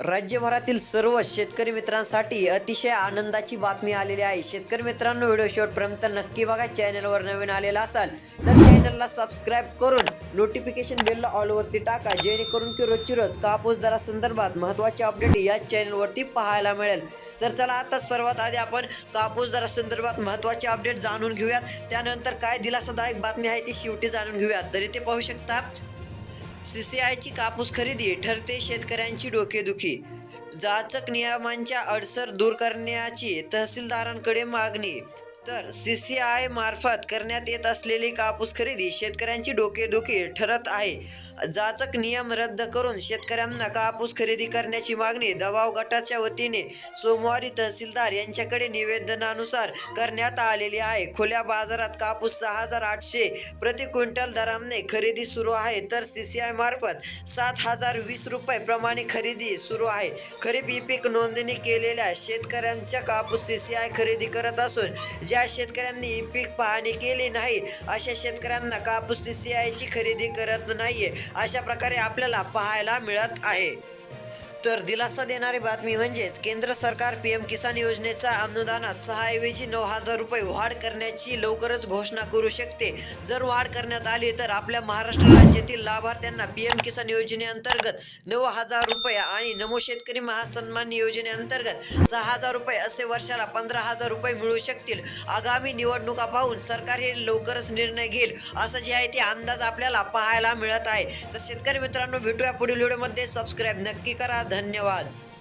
राज्यभरातील सर्व शेतकरी मित्रांसाठी अतिशय आनंदाची बातमी आलेली आहे. शेतकरी मित्रांनो व्हिडिओ शेवटपर्यंत नक्की बघा. चॅनलवर नवीन आलेला असाल तर चॅनलला सबस्क्राईब करून नोटिफिकेशन बेलला ऑलवरती टाका जेणेकरून की रोजची रोज कापूस दरासंदर्भात महत्त्वाचे अपडेट या चॅनलवरती पाहायला मिळेल. तर चला आता सर्वात आधी आपण कापूस दरासंदर्भात महत्त्वाचे अपडेट जाणून घेऊयात. त्यानंतर काय दिलासादायक बातमी आहे ती शेवटी जाणून घेऊयात. तरी ते पाहू शकता. सीसीआयची कापूस खरेदी ठरते शेतकऱ्यांची डोकेदुखी जाचक नियमांच्या अडसर दूर करण्याची तहसीलदारांकडे मागणी. तर सी सी आय मार्फत करण्यात येत असलेली कापूस खरेदी शेतकऱ्यांची डोकेदुखी ठरत आहे. जाचक नियम रद्द करून शेतकऱ्यांना कापूस खरेदी करण्याची मागणी दबाव गटाच्या वतीने सोमवारी तहसीलदार यांच्याकडे निवेदनानुसार करण्यात आलेली आहे. खुल्या बाजारात कापूस सहा हजार आठशे प्रति क्विंटल दराने खरेदी सुरू आहे. तर सी सी आय मार्फत सात हजार वीस रुपये प्रमाणे खरेदी सुरू आहे. खरीप ई पीक नोंदणी केलेल्या शेतकऱ्यांच्या कापूस सी सी आय खरेदी करत असून ज्या शेतकऱ्यांनी पीक पाहणी केली नाही अशा शेतकऱ्यांना कापूस सी सी आयची खरेदी करत नाहीये. अशा प्रकारे आपल्याला पाहायला मिळत आहे. तर दिलासा देणारी बातमी म्हणजेच केंद्र सरकार पी एम किसान योजनेचा अनुदानात सहाऐवजी नऊ हजार रुपये वाढ करण्याची लवकरच घोषणा करू शकते. जर वाढ करण्यात आली तर आपल्या महाराष्ट्र राज्यातील लाभार्थ्यांना पी एम किसान योजनेअंतर्गत नऊ हजार रुपये आणि नमो शेतकरी महासन्मान योजनेअंतर्गत सहा हजार रुपये असे वर्षाला पंधरा हजार रुपये मिळू शकतील. आगामी निवडणुका पाहून सरकार हे लवकरच निर्णय घेईल असं जे आहे ते अंदाज आपल्याला पाहायला मिळत आहे. तर शेतकरी मित्रांनो भेटूया पुढील व्हिडिओमध्ये. सबस्क्राईब नक्की करा. धन्यवाद.